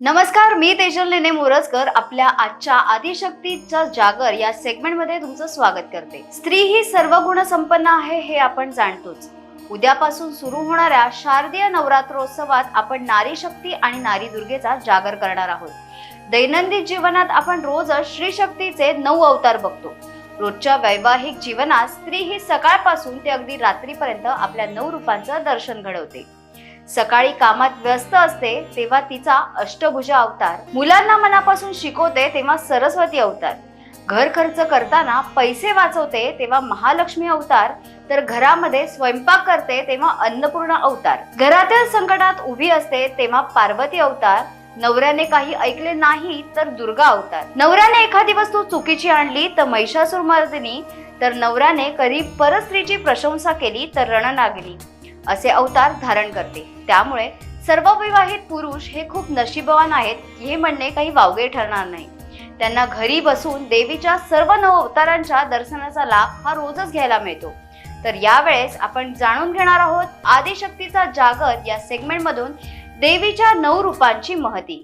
नमस्कार मी तेजल लेने मोरजकर. आपल्या आजच्या आदिशक्तीचा जागर या सेगमेंटमध्ये तुमचं स्वागत करते. स्त्री ही सर्व गुण संपन्न आहे हे आपण जाणतोच. उद्यापासून सुरू होणाऱ्या शारदीय नवरात्रोत्सवात आपण नारी शक्ती आणि नारी दुर्गेचा जागर करणार आहोत. दैनंदिन जीवनात आपण रोजच श्री शक्तीचे नऊ अवतार बघतो. रोजच्या वैवाहिक जीवनात स्त्री ही सकाळपासून ते अगदी रात्रीपर्यंत आपल्या नऊ रूपांचं दर्शन घडवते. सकाळी कामात व्यस्त असते तेव्हा तिचा अष्टभुजा अवतार. मुलांना मनापासून शिकवते तेव्हा सरस्वती अवतार. घर खर्च करताना पैसे वाचवते तेव्हा महालक्ष्मी अवतार. तर घरामध्ये स्वयंपाक करते तेव्हा अन्नपूर्ण अवतार. घरातील संकटात उभी असते तेव्हा पार्वती अवतार. नवऱ्याने काही ऐकले नाही तर दुर्गा अवतार. नवऱ्याने एखादी वस्तू चुकीची आणली तर महिषासुर मर्दिनी तर नवऱ्याने कधी परस्त्रीची प्रशंसा केली तर रणनागिनी. असे अवतार धारण करते. त्यामुळे सर्व विवाहित पुरुष हे खूप नशीबवान आहेत हे म्हणणे काही वावगे ठरणार नाही. त्यांना घरी बसून देवीच्या सर्व नव अवतारांच्या दर्शनाचा लाभ हा रोजच घ्यायला मिळतो. तर यावेळेस आपण जाणून घेणार आहोत आदिशक्तीचा जागर या सेगमेंटमधून देवीच्या नऊ रूपांची महती.